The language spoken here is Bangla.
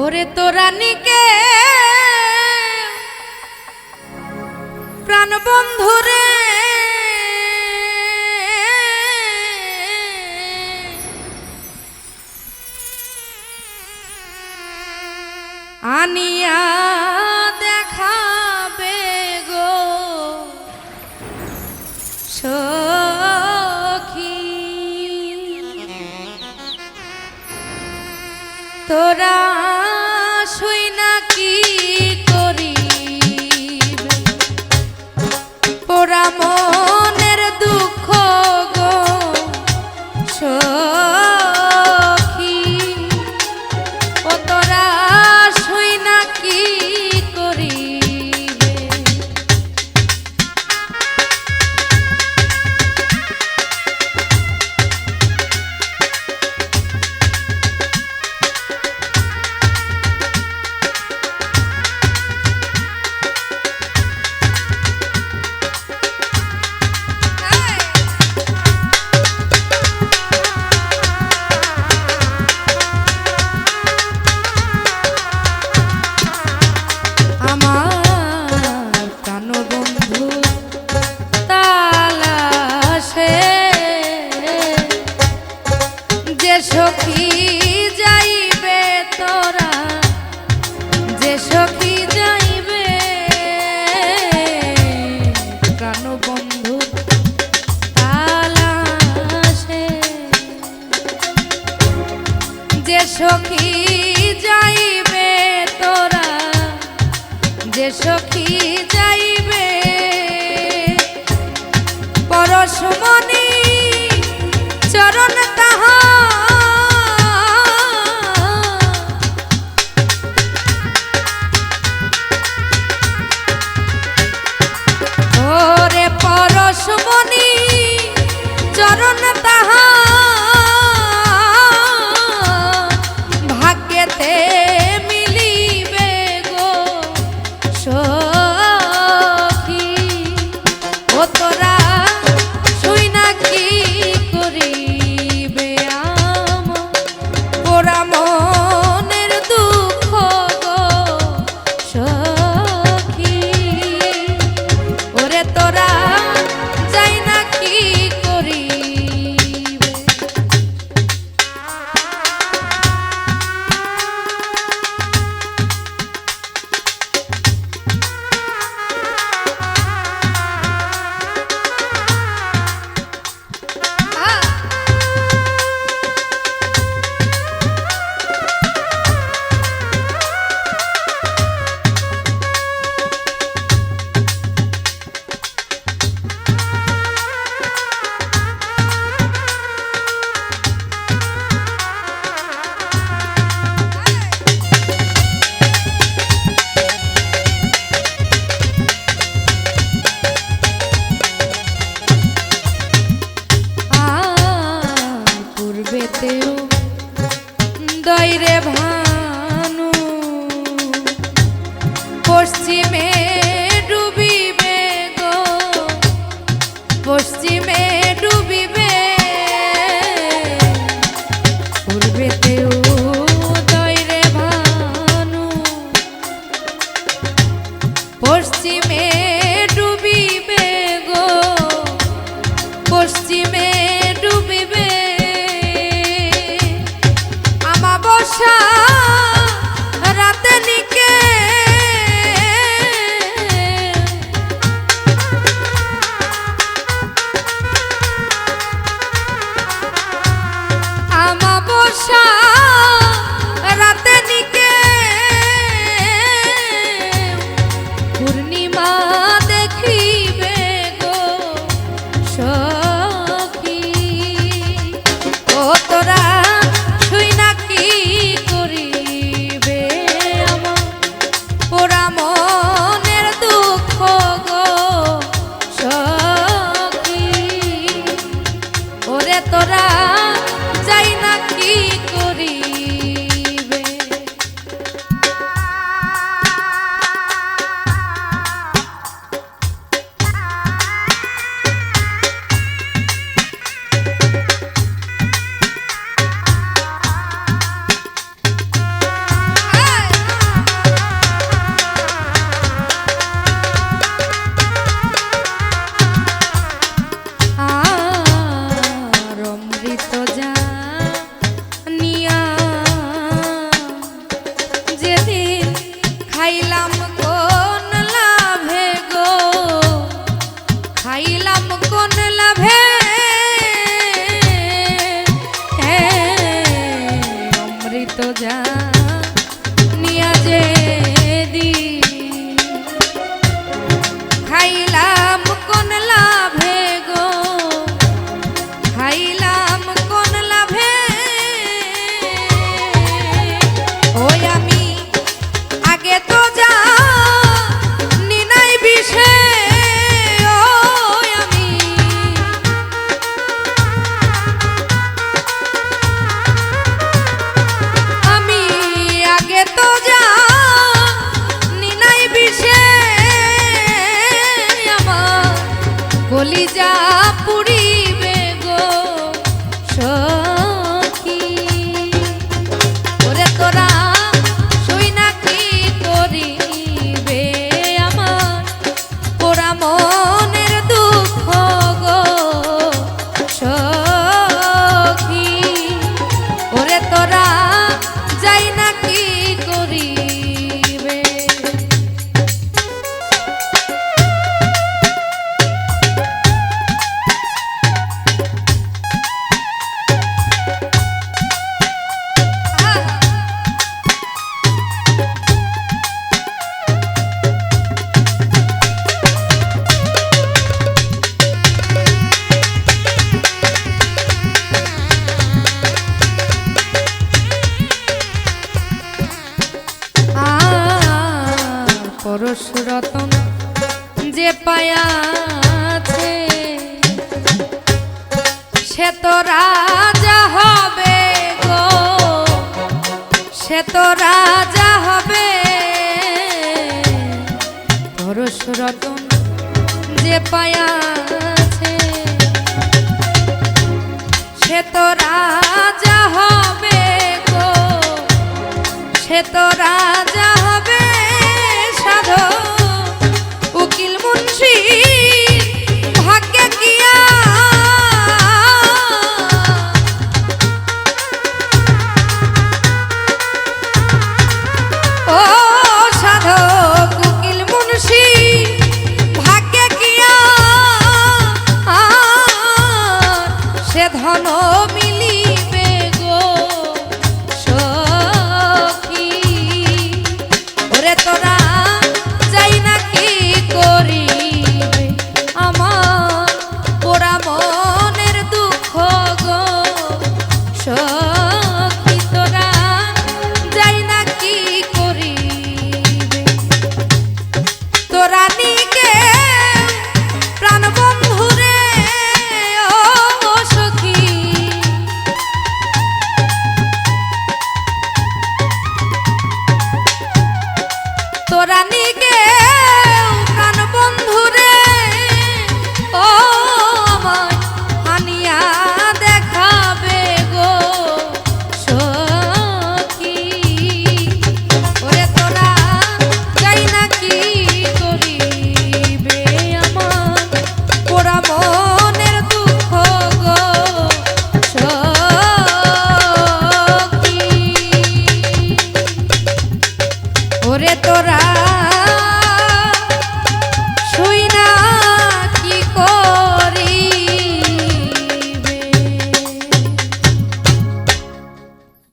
ওরে তো রানীকে প্রাণ বন্ধু রে। আনিয়া shook কতরা প্রেমে আশা সে তো রাজা হবে গো। সে তো রাজা হবে। পরশ যে পায়া আছে। সে তো রাজা হবে গো। সে তো রাজা ওরে তোরা